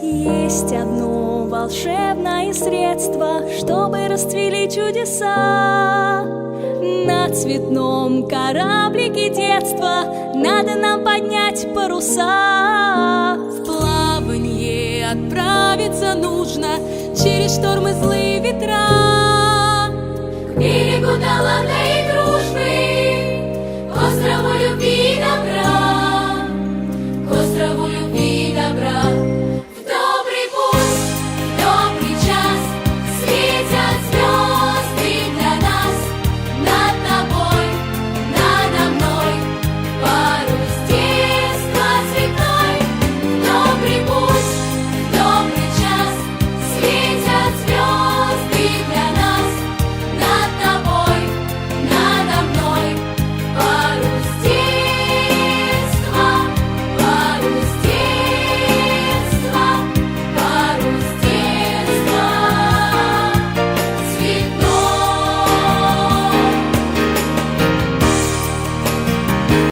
Есть одно волшебное средство, чтобы расцвели чудеса. На цветном кораблике детства надо нам поднять паруса. В плаванье отправиться нужно через штормы злые ветра.